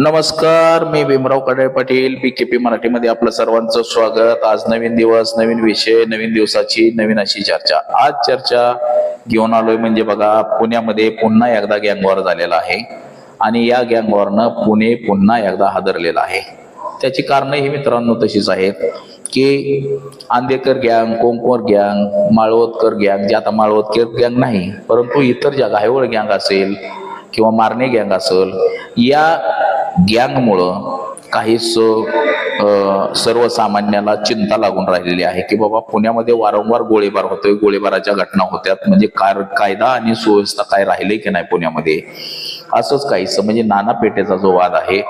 नमस्कार मी भीमरावकडे पाटील पी के पी मराठीमध्ये आपलं सर्वांचं स्वागत. आज नवीन दिवस नवीन विषय नवीन दिवसाची नवीन अशी चर्चा. आज चर्चा घेऊन आलोय म्हणजे बघा पुण्यामध्ये पुन्हा एकदा गँगवॉर झालेला आहे. आणि या गँगवॉरनं पुणे पुन्हा एकदा हादरलेलं आहे. त्याची कारणं ही मित्रांनो तशीच आहेत की आंदेकर गँग कोंकोर गँग माळवतकर गँग जे आता माळवतकर गँग नाही परंतु इतर ज्या घायवळ गँग असेल किंवा मारणे गँग असेल या गँगमुळं काहीच स सर्वसामान्याला चिंता लागून राहिलेली आहे की बाबा पुण्यामध्ये वारंवार गोळीबार होतोय गोळीबाराच्या घटना होत्यात. म्हणजे कार कायदा आणि सुव्यवस्था काय राहिले की नाही पुण्यामध्ये? असंच काहीच म्हणजे नाना पेठेचा जो वाद आहे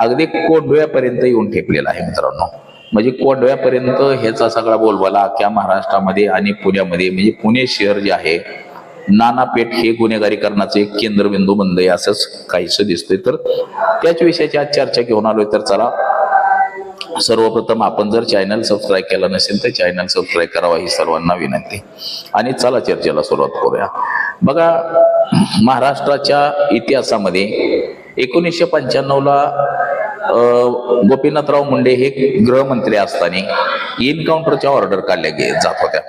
अगदी कोंडव्यापर्यंत येऊन ठेपलेला आहे मित्रांनो. म्हणजे कोंडव्यापर्यंत ह्याचा सगळा बोलबाला अख्ख्या महाराष्ट्रामध्ये आणि पुण्यामध्ये. म्हणजे पुणे शहर जे आहे नानापेठ हे गुन्हेगारी करण्याचे एक केंद्रबिंदू बनलंय आहे असंच काहीच दिसतंय. तर त्याच विषयाची आज चर्चा घेऊन आलोय. तर चला सर्वप्रथम आपण जर चॅनल सबस्क्राईब केला नसेल तर चॅनल सबस्क्राईब करावा ही सर्वांना विनंती. आणि चला चर्चेला सुरुवात करूया. बघा महाराष्ट्राच्या इतिहासामध्ये एकोणीसशे पंच्याण्णवला गोपीनाथराव मुंडे हे गृहमंत्री असताना इनकाउंटरच्या ऑर्डर काढल्या जात होत्या.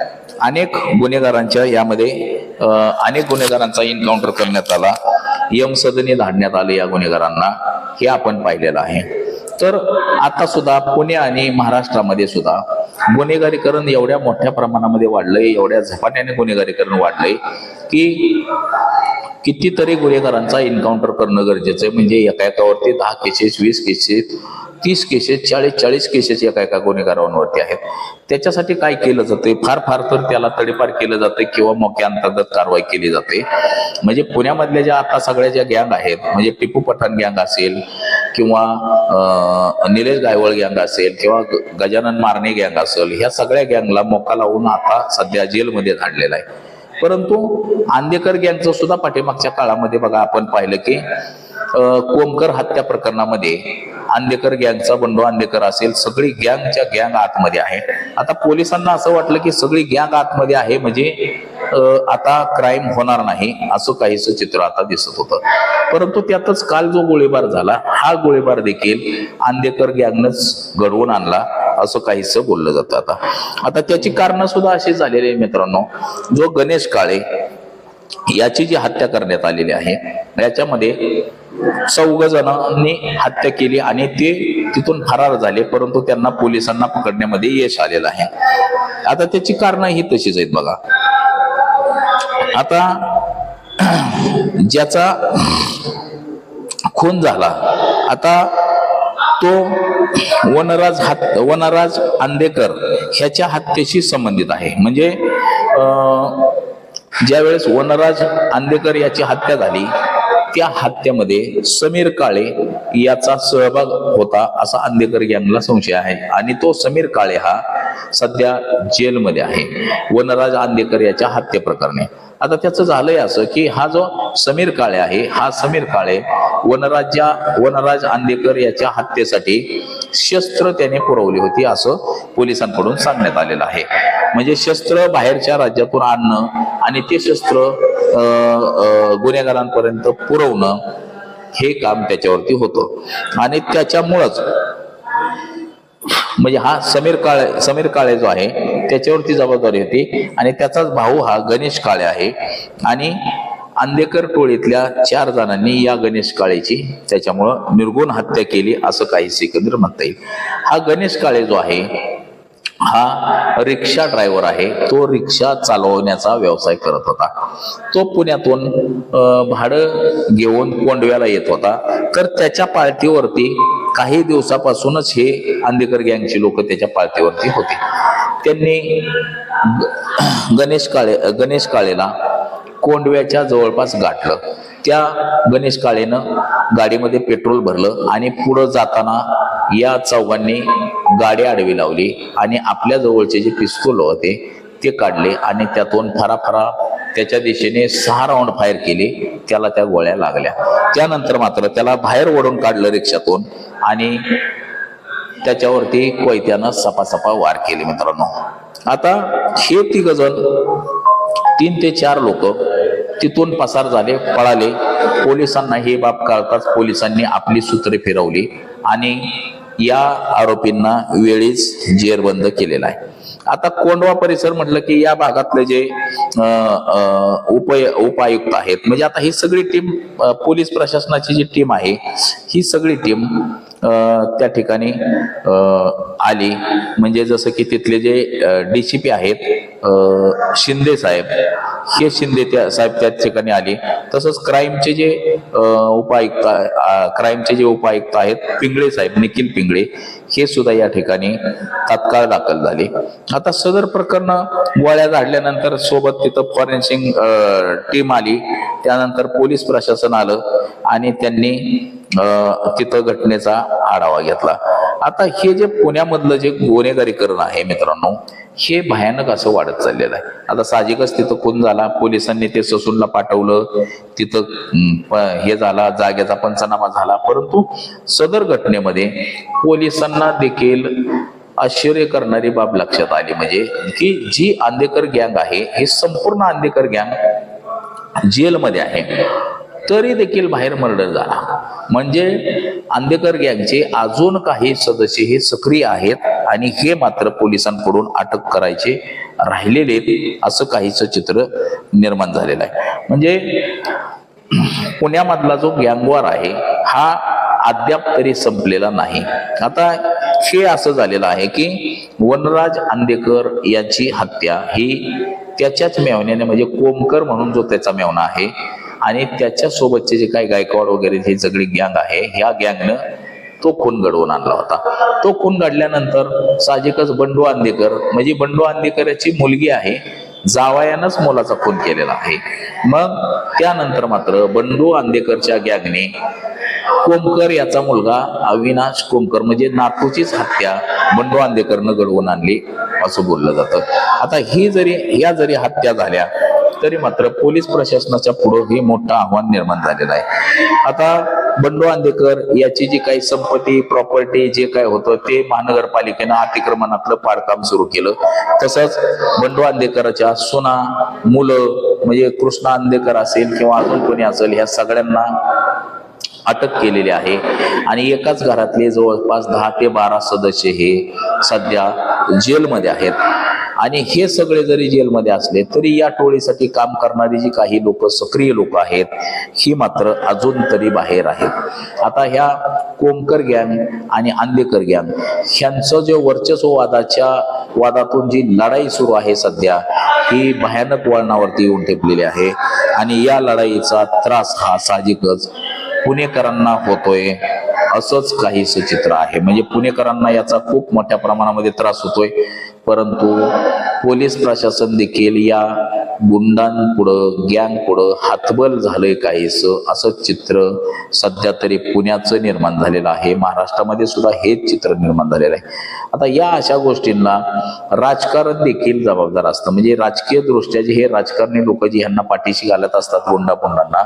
अनेक गुन्हेगारांच्या यामध्ये अनेक गुन्हेगारांचा इनकाउंटर करण्यात आला. यमसदनी धाडण्यात आले या गुन्हेगारांना. हे आपण पाहिलेलं आहे. तर आता सुद्धा पुणे आणि महाराष्ट्रामध्ये सुद्धा गुन्हेगारीकरण एवढ्या मोठ्या प्रमाणामध्ये वाढलंय एवढ्या झपाट्याने गुन्हेगारीकरण वाढलंय की कितीतरी गुन्हेगारांचा एन्काउंटर करणं गरजेचं आहे. म्हणजे एका एकावरती दहा केसेस वीस केसेस तीस केसेस चाळीस चाळीस केसेस एका एका गुन्हेगारांवरती आहेत. त्याच्यासाठी काय केलं जाते फार फार तर त्याला तडीपार केलं जाते किंवा मोक्या अंतर्गत कारवाई केली जाते. म्हणजे पुण्यामधल्या ज्या आता सगळ्या ज्या गँग आहेत म्हणजे टिपू पठाण गँग असेल किंवा निलेश गायवळ गँग असेल किंवा गजानन मारणे गँग असेल ह्या सगळ्या गँगला मोका लावून आता सध्या जेलमध्ये धाडलेला आहे. परंतु आंदेकर गँगचं सुद्धा पाठीमागच्या काळामध्ये बघा आपण पाहिलं की कोमकर हत्या प्रकरणामध्ये आंदेकर गँगचा बंडू आंदेकर असेल सगळी गँगच्या गँग आतमध्ये आहे. आता पोलिसांना असं वाटलं की सगळी गँग आतमध्ये आहे म्हणजे आता क्राईम होणार नाही असं काहीच चित्र आता दिसत होतं. परंतु त्यातच काल जो गोळीबार झाला हा गोळीबार देखील आंदेकर गॅंगनच घडवून आणला असं काहीच बोललं जातं आता. आता त्याची कारण सुद्धा अशी झालेली आहे मित्रांनो जो गणेश काळे याची जी हत्या करण्यात आलेली आहे याच्यामध्ये चौघ जणांनी हत्या केली आणि ते तिथून फरार झाले परंतु त्यांना पोलिसांना पकडण्यामध्ये यश आलेलं आहे. आता त्याची कारण ही तशीच आहेत बघा. आता ज्याचा खून झाला आता तो वनराज हात वनराज आंदेकर ह्याच्या हत्येशी संबंधित आहे. म्हणजे ज्यावेळेस वनराज आंदेकर याची हत्या झाली त्या हत्येमध्ये समीर काळे याचा सहभाग होता असा आंदेकर यांना संशय आहे. आणि तो समीर काळे हा सध्या जेलमध्ये आहे. वनराज आंदेकर याच्या हत्ये प्रकरणी. आता त्याचं झालंय असं की हा जो समीर काळे आहे हा समीर काळे वनराज्या वनराज आंदेकर याच्या हत्येसाठी शस्त्र त्याने पुरवली होती असं पोलिसांकडून सांगण्यात आलेलं आहे. म्हणजे शस्त्र बाहेरच्या राज्यातून आणणं आणि ते शस्त्र गुन्हेगारांपर्यंत पुरवणं हे काम त्याच्यावरती होतं. आणि त्याच्यामुळंच म्हणजे हा समीर काळे समीर काळे जो आहे त्याच्यावरती जबाबदारी होती. आणि त्याचाच भाऊ हा गणेश काळे आहे. आणि आंदेकर टोळीतल्या चार जणांनी या गणेश काळेची त्याच्यामुळं निर्गुण हत्या केली असं काही सिकंदर म्हणता येईल. हा गणेश काळे जो आहे हा रिक्षा ड्रायव्हर आहे. तो रिक्षा चालवण्याचा व्यवसाय करत होता. तो पुण्यातून भाडं घेऊन कोंडव्याला येत होता. तर त्याच्या पार्टीवरती काही दिवसापासूनच हे आंदेकर गँगची लोक त्याच्या पार्टीवरती होते. त्यांनी ग- गणेश काळे गणेश काळेला कोंडव्याच्या जवळपास गाठलं. त्या गणेश काळेनं गाडीमध्ये पेट्रोल भरलं आणि पुढं जाताना या चौघांनी गाडी आडवी लावली आणि आपल्या जवळचे जे पिस्तूल होते ते काढले आणि त्यातून फराफरा त्याच्या दिशेने सहा राऊंड फायर केले त्याला त्या गोळ्या लागल्या. त्यानंतर मात्र त्याला बाहेर ओढून काढलं रिक्षातून आणि त्याच्यावरती कोयत्यानं सपासपा वार केले मित्रांनो. आता हे तिघ जण तीन ते चार लोक तिथून पसार झाले पळाले. पोलिसांना ही बाब कळताच पोलिसांनी आपली सूत्रे फिरवली आणि या आरोपींना वेळीच जेरबंद केलेला आहे. आता कोंडवा परिसर म्हटलं की या भागातले जे उप उपायुक्त आहेत म्हणजे आता ही सगळी टीम पोलीस प्रशासनाची जी टीम आहे ही सगळी टीम त्या ठिकाणी आली. म्हणजे जसं की तिथले जे डीसीपी आहेत शिंदे साहेब हे शिंदे त्या साहेब त्या ठिकाणी आले. तसंच क्राईमचे जे उपायुक्त क्राईमचे जे उपायुक्त आहेत पिंगळे साहेब निखिल पिंगळे हे सुद्धा या ठिकाणी तात्काळ दाखल झाले. आता सदर प्रकरण गोळ्या झाडल्यानंतर सोबत तिथं फॉरेन्सिक टीम आली. त्यानंतर पोलीस प्रशासन आलं आणि त्यांनी तिथं घटनेचा आढावा घेतला. आता हे जे पुण्यामधलं जे गुन्हेगारीकरण आहे मित्रांनो हे भयानक असं वाढत चाललेलं आहे. आता साहजिकच तिथं खून झाला. पोलिसांनी ते ससूनला पाठवलं. तिथं प- हे झाला. जागेचा पंचनामा झाला. परंतु सदर घटनेमध्ये पोलिसांना देखील आश्चर्य करणारी बाब लक्षात आली म्हणजे की जी आंदेकर गँग आहे हे संपूर्ण आंदेकर गँग जेलमध्ये आहे. तरी देखील बाहेर मर्डर झाला. म्हणजे आंदेकर गँगचे अजून काही सदस्य हे सक्रिय आहेत आणि हे मात्र पोलिसांकडून अटक करायचे राहिलेले आहेत, असं काहीच चित्र निर्माण झालेलं आहे. म्हणजे पुण्यामधला जो गँगवार आहे हा अद्याप तरी संपलेला नाही. आता हे असं झालेलं आहे की वनराज आंदेकर यांची हत्या ही त्याच्याच मेवण्याने म्हणजे कोमकर म्हणून जो त्याचा मेवणा आहे आणि त्याच्या सोबतचे जे काही गायकवाड वगैरे हे सगळी गँग आहे ह्या गँगनं तो खून घडवून आणला होता. तो खून घडल्यानंतर साहजिकच बंडू आंदेकर म्हणजे बंडू आंदेकर याची मुलगी आहे जावयानंच मुलाचा खून केलेला आहे. मग त्यानंतर मात्र बंडू आंदेकरच्या गँगने कोमकर याचा मुलगा अविनाश कोमकर म्हणजे नातूचीच हत्या बंडू आंदेकरनं घडवून आणली असं बोललं जातं. आता ही जरी या जरी हत्या झाल्या तरी मात्र पोलीस प्रशासनाच्या पुढे हे मोठं आव्हान निर्माण झालेलं आहे. आता बंडू आंदेकर याची जी काही संपत्ती प्रॉपर्टी जे काय होतं ते महानगरपालिकेनं अतिक्रमणातलं पाडकाम सुरू केलं. तसंच बंडू आंदेकरच्या सुना मुलं म्हणजे कृष्णा आंदेकर असेल किंवा अजून कोणी असेल ह्या सगळ्यांना अटक केलेली आहे. आणि एकाच घरातले जवळपास दहा ते बारा सदस्य हे सध्या जेलमध्ये आहेत. आणि हे सगळे जरी जेलमध्ये असले तरी या टोळीसाठी काम करणारी जी काही लोक सक्रिय लोक आहेत ही मात्र अजून तरी बाहेर आहेत. आता ह्या कोमकर गँग आणि आंदेकर गँग ह्यांचं जे वर्चस्व वादाच्या वादातून जी लढाई सुरू आहे सध्या ही भयानक वळणावरती येऊन ठेपलेली आहे. आणि या लढाईचा त्रास हा साहजिकच पुणेकरांना होतोय असंच काही चित्र आहे. म्हणजे पुणेकरांना याचा खूप मोठ्या प्रमाणामध्ये त्रास होतोय. परंतु पोलीस प्रशासन देखील या गुंडांपुढं गँगपुढं हातबल झालंय काहीस असं चित्र सध्या तरी पुण्याचं निर्माण झालेलं आहे. महाराष्ट्रामध्ये सुद्धा हेच चित्र निर्माण झालेलं आहे. आता या अशा गोष्टींना राजकारण देखील जबाबदार असतं. म्हणजे राजकीय दृष्ट्या जे हे राजकारणी लोक जी ह्यांना पाठीशी घालत असतात गुंडा पुंडांना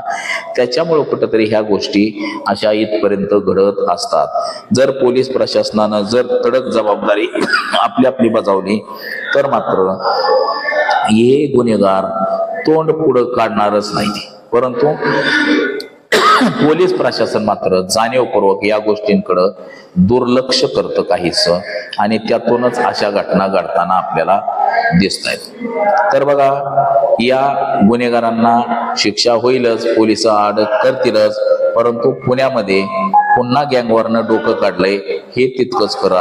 त्याच्यामुळे कुठंतरी ह्या गोष्टी अशा इथपर्यंत घडत असतात. जर पोलीस प्रशासनानं जर कडक जबाबदारी आपली आपली बजावली तर मात्र हे गुन्हेगार तोंड पुढं काढणारच नाही परंतु पोलीस प्रशासन मात्र जाणीवपूर्वक या गोष्टींकडं दुर्लक्ष करतं काहीच आणि त्यातूनच अशा घटना घडताना आपल्याला दिसत आहेत तर बघा या गुन्हेगारांना शिक्षा होईलच पोलीस आड करतीलच परंतु पुण्यामध्ये पुन्हा गँगवरनं डोकं काढलंय हे तितकंच खरं